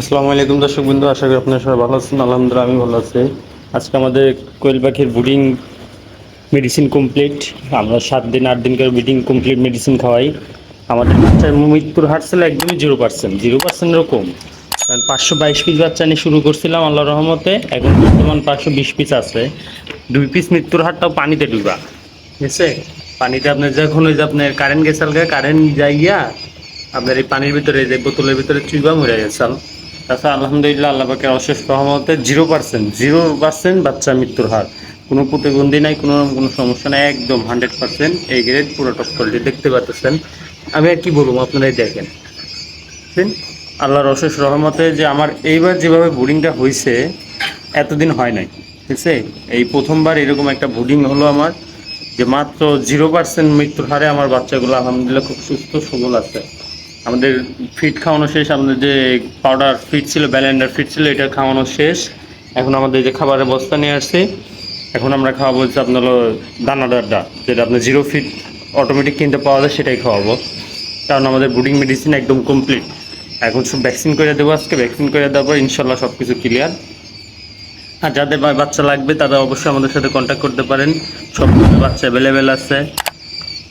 আসসালামু আলাইকুম দর্শক বিন্দু, আশা করি আপনারা সবাই ভালো আছেন। আলহামদুলিল্লাহ আমি ভালো আছি। আজকে আমাদের কোয়েল পাখির বুডিং মেডিসিন কমপ্লিট আমরা সাত দিন, আট দিন করে ব্রিডিং কমপ্লিট মেডিসিন খাওয়াই। আমাদের বাচ্চার মৃত্যুর হার ছিল একদমই জিরো পার্সেন্ট জিরো পার্সেন্টেরও কম কারণ পাঁচশো বাইশ পিস বাচ্চা নিয়ে শুরু করছিলাম আল্লাহ রহমতে। এখন বর্তমান পাঁচশো বিশ পিস আছে। দুই পিস মৃত্যুর হারটাও পানিতে ডুবা। ঠিক আছে? পানিতে আপনার যখন ওই যে আপনার কারেন্ট গেছাল কারেন্ট যাইয়া আপনার এই পানির ভিতরে যে বোতলের ভিতরে চুইবা মরে গেছাল তাছাড়া আলহামদুলিল্লাহ, আল্লাহ পাকের অশেষ রহমতে জিরো পার্সেন্ট জিরো পার্সেন্ট বাচ্চা মৃত্যুর হার। কোনো প্রতিবন্ধী নাই, কোনো কোনো সমস্যা নাই, একদম হান্ড্রেড পার্সেন্ট এই গ্রেড পুরো টপ কোয়ালিটি দেখতে পাচ্ছেন। আমি আর কি বলব, আপনারাই দেখেন। আল্লাহর অশেষ রহমতে যে আমার এইবার যেভাবে বোর্ডিংটা হয়েছে এতদিন হয় নাই, ঠিক আছে? এই প্রথমবার এরকম একটা বোর্ডিং হলো আমার, যে মাত্র জিরো পার্সেন্ট মৃত্যুর হারে আমার বাচ্চাগুলো আলহামদুলিল্লাহ খুব সুস্থ, সবল আছে। আমাদের ফিট খাওয়ানো শেষ, আমাদের যে পাউডার ফিট ছিল ব্যালেন্ডার ফিট ছিল, এটা খাওয়ানো শেষ। এখন আমাদের যে খাবারের বস্তা নিয়ে আসছে, এখন আমরা খাওয়াবো হচ্ছে আপনার দানাদারটা যেটা আপনার জিরো ফিট অটোমেটিক কিনতে পাওয়া যায়, সেটাই খাওয়াবো। কারণ আমাদের বুডিং মেডিসিন একদম কমপ্লিট এখন সব ভ্যাকসিন করে দেবো আজকে ভ্যাকসিন করে দেওয়ার পর ইনশাল্লাহ সব কিছু ক্লিয়ার আর যাদের বাচ্চা লাগবে, তারা অবশ্যই আমাদের সাথে কন্ট্যাক্ট করতে পারেন। সব বাচ্চা অ্যাভেলেবেল আছে।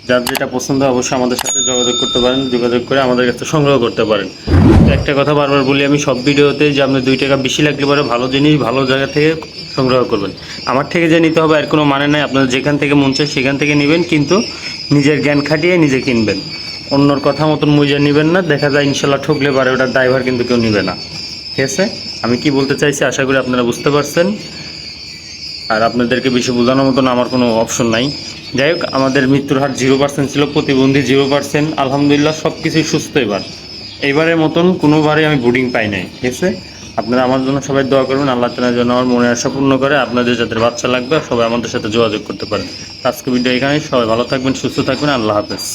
যার যেটা পছন্দ অবশ্যই আমাদের সাথে যোগাযোগ করতে পারেন, যোগাযোগ করে আমাদের কাছে সংগ্রহ করতে পারেন। তো একটা কথা বারবার বলি, আমি সব ভিডিওতে যে আপনি দুই টাকা বেশি লাগলে পরে ভালো জিনিস ভালো জায়গা থেকে সংগ্রহ করবেন। আমার থেকে যে নিতে হবে আর কোনো মানে নাই। আপনার যেখান থেকে মন চায় সেখান থেকে নেবেন, কিন্তু নিজের জ্ঞান খাটিয়ে নিজে কিনবেন। অন্যর কথা মতন মুজে নেবেন না। দেখা যায় ইনশাল্লাহ ঠকলে পারে ওটার ড্রাইভার কিন্তু কেউ নেবে না। ঠিক আছে? আমি কি বলতে চাইছি, আশা করি আপনারা বুঝতে পারছেন। আর আপনাদেরকে বেশি বোঝানোর মতন আমার কোনো অপশন নাই। যাই হোক, আমাদের মৃত্যুর হার জিরো পার্সেন্ট ছিল, প্রতিবন্ধী জিরো পার্সেন্ট আলহামদুলিল্লাহ সব কিছুই সুস্থ এবার। এবারের মতন কোনোবারে আমি বোর্ডিং পাই নাই, ঠিক আছে? আপনারা আমার জন্য সবাই দোয়া করবেন, আল্লাহ তালা যেন আমার মনে আশা পূর্ণ করে, আপনাদের যাদের বাচ্চা লাগবে, সবাই আমাদের সাথে যোগাযোগ করতে পারেন। আজকে ভিডিও এখানেই, সবাই ভালো থাকবেন, সুস্থ থাকবেন, আল্লাহ হাফেজ।